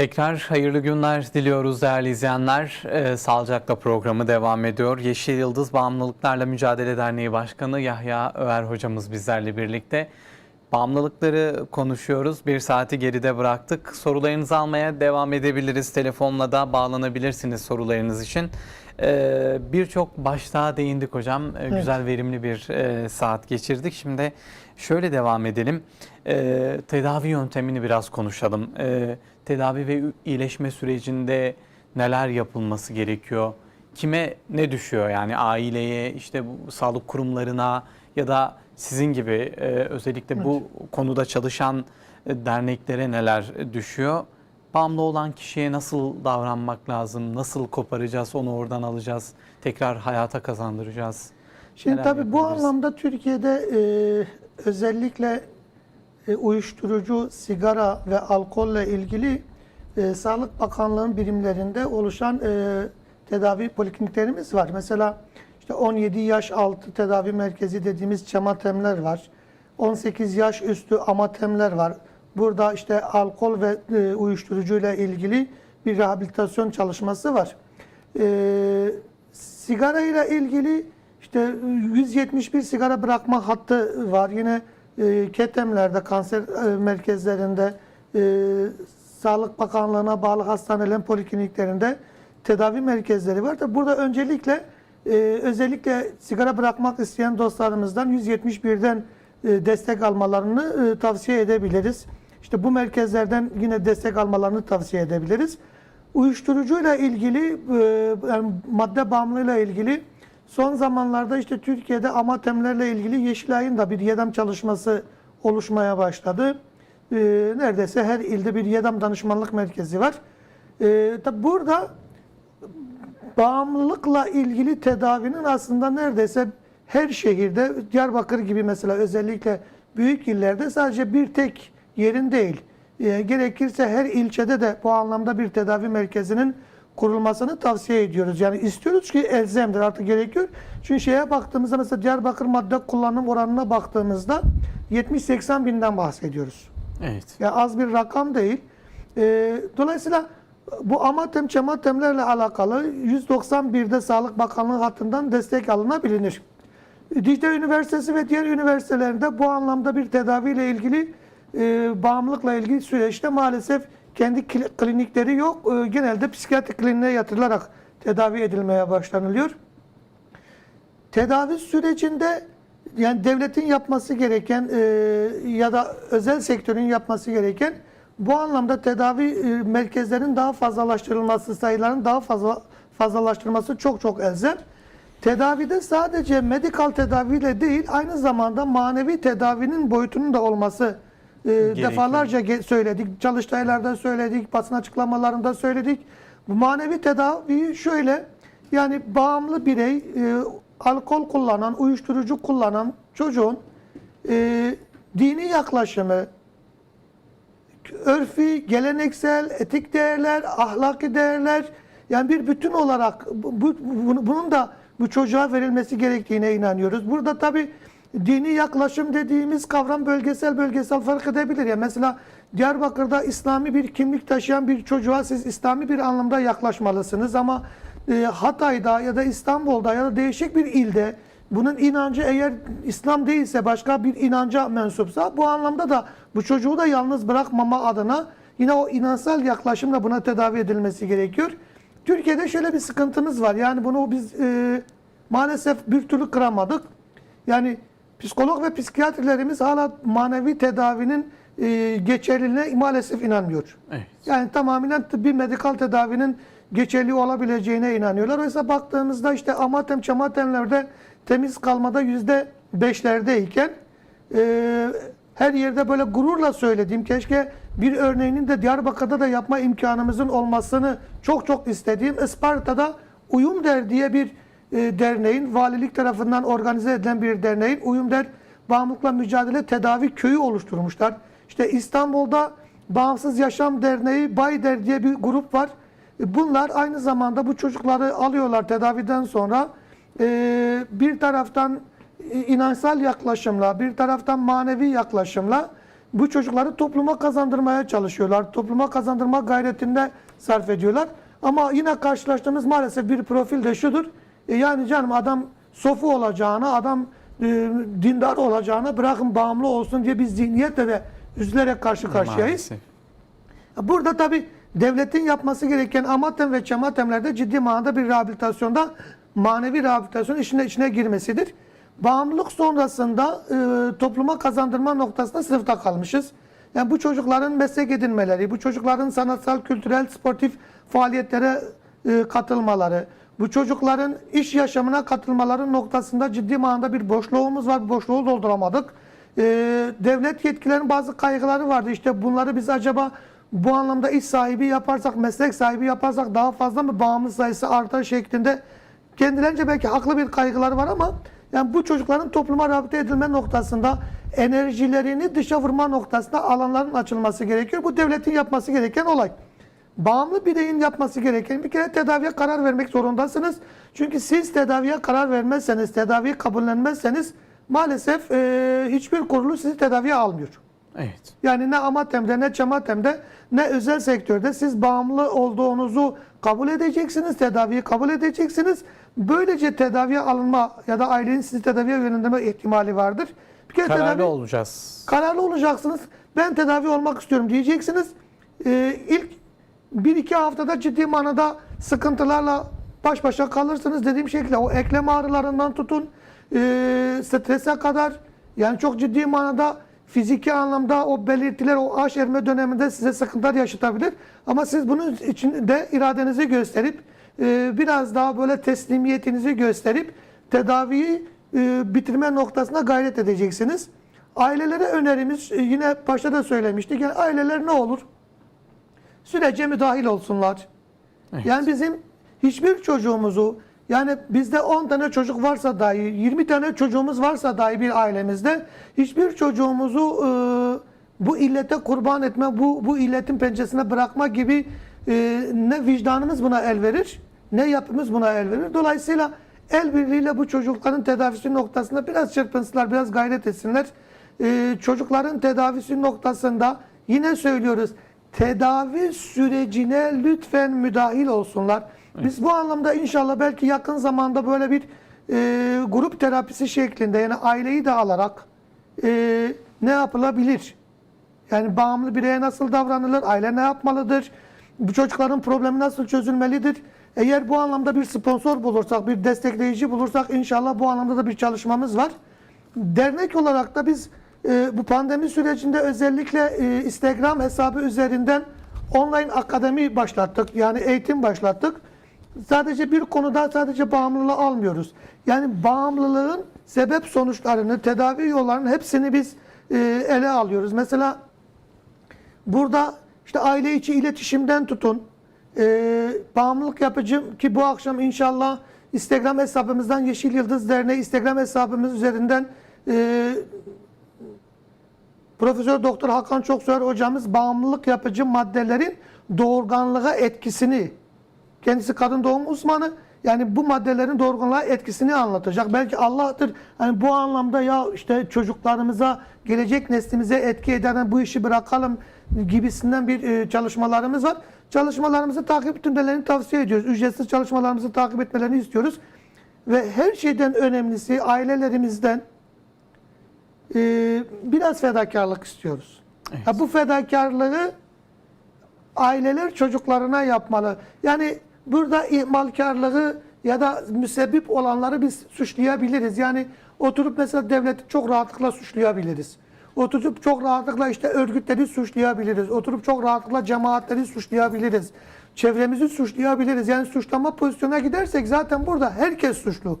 Tekrar hayırlı günler diliyoruz değerli izleyenler. Ee, Sağlıcakla programı devam ediyor. Yeşil Yıldız Bağımlılıklarla Mücadele Derneği Başkanı Yahya Över hocamız bizlerle birlikte. Bağımlılıkları konuşuyoruz. Bir saati geride bıraktık. Sorularınızı almaya devam edebiliriz. Telefonla da bağlanabilirsiniz sorularınız için. Ee, Birçok başlığa değindik hocam. Ee, Güzel verimli bir e, saat geçirdik. Şimdi şöyle devam edelim. Ee, tedavi yöntemini biraz konuşalım. Ee, tedavi ve iyileşme sürecinde neler yapılması gerekiyor? Kime ne düşüyor yani aileye, işte bu sağlık kurumlarına ya da sizin gibi e, özellikle bu konuda çalışan e, derneklere neler düşüyor? Bağımlı olan kişiye nasıl davranmak lazım? Nasıl koparacağız, onu oradan alacağız, tekrar hayata kazandıracağız? Şimdi Neler tabii bu yapabiliriz? anlamda Türkiye'de e, özellikle e, uyuşturucu, sigara ve alkolle ilgili e, Sağlık Bakanlığı'nın birimlerinde oluşan e, tedavi polikliniklerimiz var. Mesela işte 17 yaş altı tedavi merkezi dediğimiz çematemler var. 18 yaş üstü amatemler var. Burada işte alkol ve e, uyuşturucuyla ilgili bir rehabilitasyon çalışması var. E, sigara ile ilgili işte 171 sigara bırakma hattı var. Yine e, ketemlerde, kanser e, merkezlerinde, e, Sağlık Bakanlığı'na bağlı hastanelerin polikliniklerinde tedavi merkezleri var. Da burada öncelikle e, özellikle sigara bırakmak isteyen dostlarımızdan 171'den e, destek almalarını e, tavsiye edebiliriz. İşte bu merkezlerden yine destek almalarını tavsiye edebiliriz. Uyuşturucuyla ilgili, e, yani madde bağımlılığıyla ilgili son zamanlarda işte Türkiye'de amatemlerle ilgili Yeşilay'ın da bir YEDAM çalışması oluşmaya başladı. E, neredeyse her ilde bir YEDAM danışmanlık merkezi var. E, tabi burada bağımlılıkla ilgili tedavinin aslında neredeyse her şehirde, Diyarbakır gibi mesela özellikle büyük illerde sadece bir tek yerin değil. E, gerekirse her ilçede de bu anlamda bir tedavi merkezinin kurulmasını tavsiye ediyoruz. Yani istiyoruz ki elzemdir artık gerekiyor. Çünkü şeye baktığımızda mesela Diyarbakır madde kullanım oranına baktığımızda 70-80 binden bahsediyoruz. Evet. Ya az bir rakam değil. Ee, dolayısıyla bu amatem çematemlerle alakalı 191'de Sağlık Bakanlığı hattından destek alınabilir. Dicle Üniversitesi ve diğer üniversitelerinde bu anlamda bir tedaviyle ilgili e, bağımlılıkla ilgili süreçte maalesef kendi kli- klinikleri yok. E, genelde psikiyatri kliniğine yatırılarak tedavi edilmeye başlanılıyor. Tedavi sürecinde yani devletin yapması gereken e, ya da özel sektörün yapması gereken bu anlamda tedavi e, merkezlerinin daha fazlalaştırılması, sayıların daha fazla fazlalaştırılması çok çok elzem. Tedavide sadece medikal tedaviyle değil, aynı zamanda manevi tedavinin boyutunun da olması e, defalarca ge- söyledik. Çalıştaylarda söyledik, basın açıklamalarında söyledik. Bu manevi tedavi şöyle, yani bağımlı birey, e, alkol kullanan, uyuşturucu kullanan çocuğun e, dini yaklaşımı, örfi, geleneksel, etik değerler, ahlaki değerler yani bir bütün olarak bu, bu- bunu- bunun da bu çocuğa verilmesi gerektiğine inanıyoruz. Burada tabi dini yaklaşım dediğimiz kavram bölgesel bölgesel fark edebilir. Ya mesela Diyarbakır'da İslami bir kimlik taşıyan bir çocuğa siz İslami bir anlamda yaklaşmalısınız ama e, Hatay'da ya da İstanbul'da ya da değişik bir ilde bunun inancı eğer İslam değilse başka bir inanca mensupsa bu anlamda da bu çocuğu da yalnız bırakmama adına yine o inansal yaklaşımla buna tedavi edilmesi gerekiyor. Türkiye'de şöyle bir sıkıntımız var. Yani bunu biz e, maalesef bir türlü kıramadık. Yani psikolog ve psikiyatrlerimiz hala manevi tedavinin e, geçerliliğine maalesef inanmıyor. Evet. Yani tamamen tıbbi medikal tedavinin geçerli olabileceğine inanıyorlar. Oysa baktığımızda işte amatem çamatemlerde temiz kalmada yüzde beşlerdeyken e, her yerde böyle gururla söylediğim keşke bir örneğinin de Diyarbakır'da da yapma imkanımızın olmasını çok çok istediğim Isparta'da Uyum Der diye bir e, derneğin valilik tarafından organize edilen bir derneğin Uyum Der Bağımlılıkla Mücadele Tedavi Köyü oluşturmuşlar. İşte İstanbul'da Bağımsız Yaşam Derneği Bayder diye bir grup var. E, Bunlar aynı zamanda bu çocukları alıyorlar tedaviden sonra e, bir taraftan inançsal yaklaşımla, bir taraftan manevi yaklaşımla bu çocukları topluma kazandırmaya çalışıyorlar. Topluma kazandırma gayretinde sarf ediyorlar. Ama yine karşılaştığımız maalesef bir profil de şudur. E yani canım adam sofu olacağına, adam e, dindar olacağına bırakın bağımlı olsun diye bir zihniyetle de üzülerek karşı karşıyayız. Maalesef. Burada tabi devletin yapması gereken amatem ve çematemlerde ciddi manada bir rehabilitasyonda manevi rehabilitasyon işine içine girmesidir. Bağımlılık sonrasında e, topluma kazandırma noktasında sınıfta kalmışız. Yani bu çocukların meslek edinmeleri, bu çocukların sanatsal, kültürel, sportif faaliyetlere e, katılmaları, bu çocukların iş yaşamına katılmaları noktasında ciddi manada bir boşluğumuz var. Bu boşluğu dolduramadık. E, devlet yetkilerinin bazı kaygıları vardı. İşte bunları biz acaba bu anlamda iş sahibi yaparsak, meslek sahibi yaparsak daha fazla mı bağımlı sayısı artar şeklinde kendilerince belki haklı bir kaygıları var ama yani bu çocukların topluma rehabilite edilme noktasında enerjilerini dışa vurma noktasında alanların açılması gerekiyor. Bu devletin yapması gereken olay. Bağımlı bireyin yapması gereken bir kere tedaviye karar vermek zorundasınız. Çünkü siz tedaviye karar vermezseniz, tedaviyi kabullenmezseniz maalesef e, hiçbir kuruluş sizi tedaviye almıyor. Evet. Yani ne Amatem'de ne Çematem'de ne özel sektörde siz bağımlı olduğunuzu kabul edeceksiniz, tedaviyi kabul edeceksiniz. Böylece tedaviye alınma ya da ailenin sizi tedaviye yönlendirme ihtimali vardır. Bir kere Kararlı tedavi, olacağız. kararlı olacaksınız. Ben tedavi olmak istiyorum diyeceksiniz. Ee, ilk bir iki haftada ciddi manada sıkıntılarla baş başa kalırsınız. Dediğim şekilde o eklem ağrılarından tutun e, strese kadar yani çok ciddi manada fiziki anlamda o belirtiler o aş erme döneminde size sıkıntılar yaşatabilir. Ama siz bunun için de iradenizi gösterip e, biraz daha böyle teslimiyetinizi gösterip tedaviyi e, bitirme noktasına gayret edeceksiniz. Ailelere önerimiz e, yine başta da söylemiştik. Yani aileler ne olur? Sürece müdahil olsunlar. Evet. Yani bizim hiçbir çocuğumuzu yani bizde 10 tane çocuk varsa dahi 20 tane çocuğumuz varsa dahi bir ailemizde hiçbir çocuğumuzu e, bu illete kurban etme, bu bu illetin pençesine bırakma gibi e, ne vicdanımız buna el verir, ne yapımız buna el verir. Dolayısıyla el birliğiyle bu çocukların tedavisi noktasında biraz çırpınsınlar, biraz gayret etsinler. E, çocukların tedavisi noktasında yine söylüyoruz tedavi sürecine lütfen müdahil olsunlar. Biz bu anlamda inşallah belki yakın zamanda böyle bir e, grup terapisi şeklinde yani aileyi de alarak e, ne yapılabilir? Yani bağımlı bireye nasıl davranılır? Aile ne yapmalıdır? Bu çocukların problemi nasıl çözülmelidir? Eğer bu anlamda bir sponsor bulursak, bir destekleyici bulursak inşallah bu anlamda da bir çalışmamız var. Dernek olarak da biz e, bu pandemi sürecinde özellikle e, Instagram hesabı üzerinden online akademi başlattık. Yani eğitim başlattık. Sadece bir konuda sadece bağımlılığı almıyoruz. Yani bağımlılığın sebep sonuçlarını, tedavi yollarının hepsini biz e, ele alıyoruz. Mesela burada işte aile içi iletişimden tutun, e, bağımlılık yapıcı ki bu akşam inşallah Instagram hesabımızdan Yeşil Yıldız Derneği Instagram hesabımız üzerinden e, Profesör Doktor Hakan Çoksoyer hocamız bağımlılık yapıcı maddelerin doğurganlığa etkisini kendisi kadın doğum uzmanı yani bu maddelerin doğurganlığa etkisini anlatacak. Belki Allah'tır hani bu anlamda ya işte çocuklarımıza gelecek neslimize etki eden bu işi bırakalım gibisinden bir e, çalışmalarımız var. Çalışmalarımızı takip etmelerini tavsiye ediyoruz. Ücretsiz çalışmalarımızı takip etmelerini istiyoruz. Ve her şeyden önemlisi ailelerimizden e, biraz fedakarlık istiyoruz. Evet. Ha, bu fedakarlığı aileler çocuklarına yapmalı. Yani burada ihmalkarlığı ya da müsebbip olanları biz suçlayabiliriz. Yani oturup mesela devleti çok rahatlıkla suçlayabiliriz. Oturup çok rahatlıkla işte örgütleri suçlayabiliriz. Oturup çok rahatlıkla cemaatleri suçlayabiliriz. Çevremizi suçlayabiliriz. Yani suçlama pozisyona gidersek zaten burada herkes suçlu.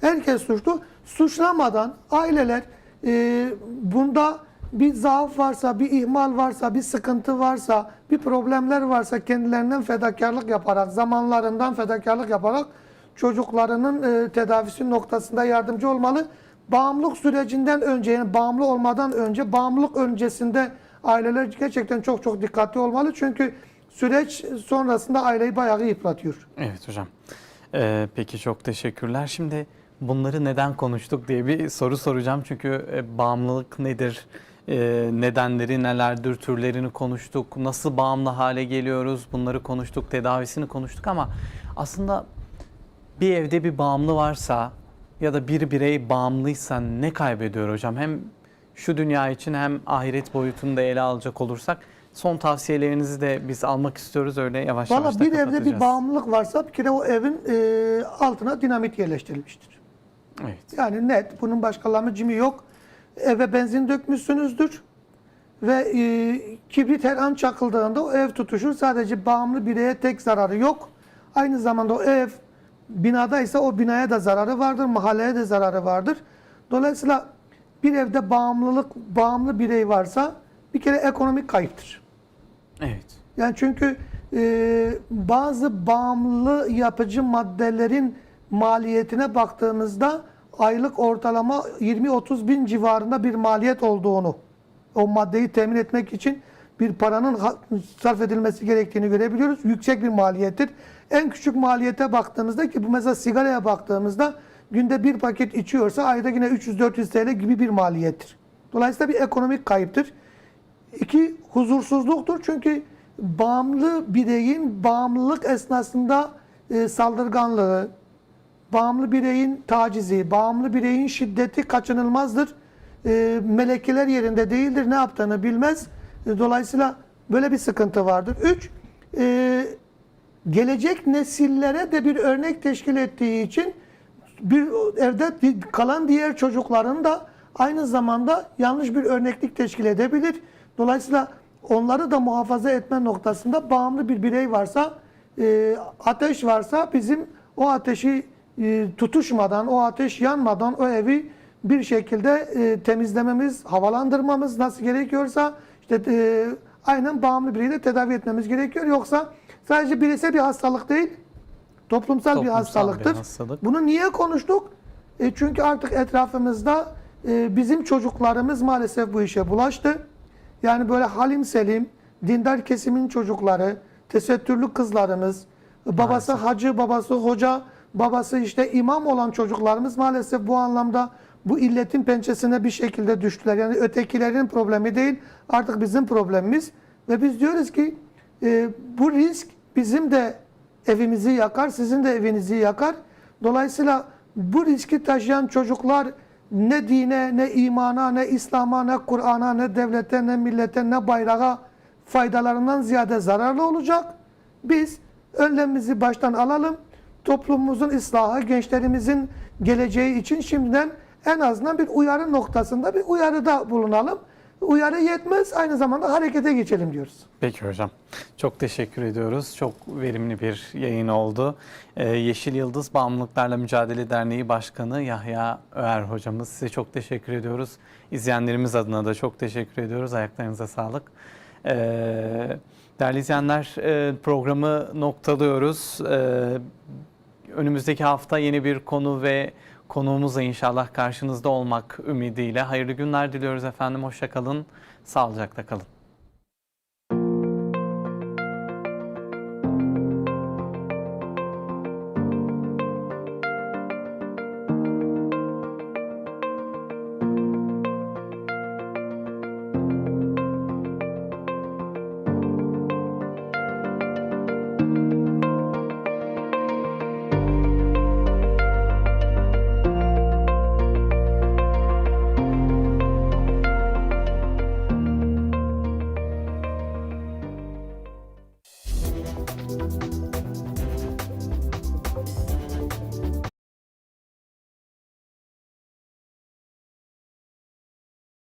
Herkes suçlu. Suçlamadan aileler e, bunda bir zaaf varsa, bir ihmal varsa, bir sıkıntı varsa, bir problemler varsa kendilerinden fedakarlık yaparak, zamanlarından fedakarlık yaparak çocuklarının e, tedavisi noktasında yardımcı olmalı. Bağımlılık sürecinden önce, yani bağımlı olmadan önce, bağımlılık öncesinde aileler gerçekten çok çok dikkatli olmalı. Çünkü süreç sonrasında aileyi bayağı yıpratıyor. Evet hocam. Ee, peki çok teşekkürler. Şimdi bunları neden konuştuk diye bir soru soracağım. Çünkü e, bağımlılık nedir? e, nedenleri nelerdir, türlerini konuştuk, nasıl bağımlı hale geliyoruz bunları konuştuk, tedavisini konuştuk ama aslında bir evde bir bağımlı varsa ya da bir birey bağımlıysa ne kaybediyor hocam? Hem şu dünya için hem ahiret boyutunu da ele alacak olursak son tavsiyelerinizi de biz almak istiyoruz öyle yavaş yavaş Valla da bir evde bir bağımlılık varsa bir kere o evin e, altına dinamit yerleştirilmiştir. Evet. Yani net. Bunun başka lamıcımı yok. Eve benzin dökmüşsünüzdür. Ve e, kibrit her an çakıldığında o ev tutuşur. Sadece bağımlı bireye tek zararı yok. Aynı zamanda o ev binadaysa o binaya da zararı vardır. Mahalleye de zararı vardır. Dolayısıyla bir evde bağımlılık, bağımlı birey varsa bir kere ekonomik kayıptır. Evet. Yani çünkü e, bazı bağımlı yapıcı maddelerin maliyetine baktığımızda aylık ortalama 20-30 bin civarında bir maliyet olduğunu, o maddeyi temin etmek için bir paranın sarf edilmesi gerektiğini görebiliyoruz. Yüksek bir maliyettir. En küçük maliyete baktığımızda ki bu mesela sigaraya baktığımızda günde bir paket içiyorsa ayda yine 300-400 TL gibi bir maliyettir. Dolayısıyla bir ekonomik kayıptır. İki, huzursuzluktur. Çünkü bağımlı bireyin bağımlılık esnasında e, saldırganlığı, bağımlı bireyin tacizi, bağımlı bireyin şiddeti kaçınılmazdır. E, melekeler yerinde değildir. Ne yaptığını bilmez. Dolayısıyla böyle bir sıkıntı vardır. Üç, e, gelecek nesillere de bir örnek teşkil ettiği için bir evde kalan diğer çocukların da aynı zamanda yanlış bir örneklik teşkil edebilir. Dolayısıyla onları da muhafaza etme noktasında bağımlı bir birey varsa, e, ateş varsa bizim o ateşi e, tutuşmadan, o ateş yanmadan o evi bir şekilde e, temizlememiz, havalandırmamız nasıl gerekiyorsa işte e, aynen bağımlı bireyi de tedavi etmemiz gerekiyor. Yoksa sadece bireysel bir hastalık değil, toplumsal, bir Toplumsal bir hastalıktır. hastalık. Bunu niye konuştuk? E, çünkü artık etrafımızda e, bizim çocuklarımız maalesef bu işe bulaştı. Yani böyle halim selim, dindar kesimin çocukları, tesettürlü kızlarımız, babası hacı, babası hoca, babası işte imam olan çocuklarımız maalesef bu anlamda bu illetin pençesine bir şekilde düştüler. Yani ötekilerin problemi değil, artık bizim problemimiz. Ve biz diyoruz ki e, bu risk bizim de evimizi yakar, sizin de evinizi yakar. Dolayısıyla bu riski taşıyan çocuklar ne dine, ne imana, ne İslam'a, ne Kur'an'a, ne devlete, ne millete, ne bayrağa faydalarından ziyade zararlı olacak. Biz önlemimizi baştan alalım. Toplumumuzun ıslahı, gençlerimizin geleceği için şimdiden en azından bir uyarı noktasında bir uyarıda bulunalım. Uyarı yetmez, aynı zamanda harekete geçelim diyoruz. Peki hocam. Çok teşekkür ediyoruz. Çok verimli bir yayın oldu. Ee, Yeşil Yıldız Bağımlılıklarla Mücadele Derneği Başkanı Yahya Öer hocamız. Size çok teşekkür ediyoruz. İzleyenlerimiz adına da çok teşekkür ediyoruz. Ayaklarınıza sağlık. Ee, değerli izleyenler e, programı noktalıyoruz. Ee, önümüzdeki hafta yeni bir konu ve konuğumuzla inşallah karşınızda olmak ümidiyle. Hayırlı günler diliyoruz efendim. Hoşça kalın. Sağlıcakla kalın.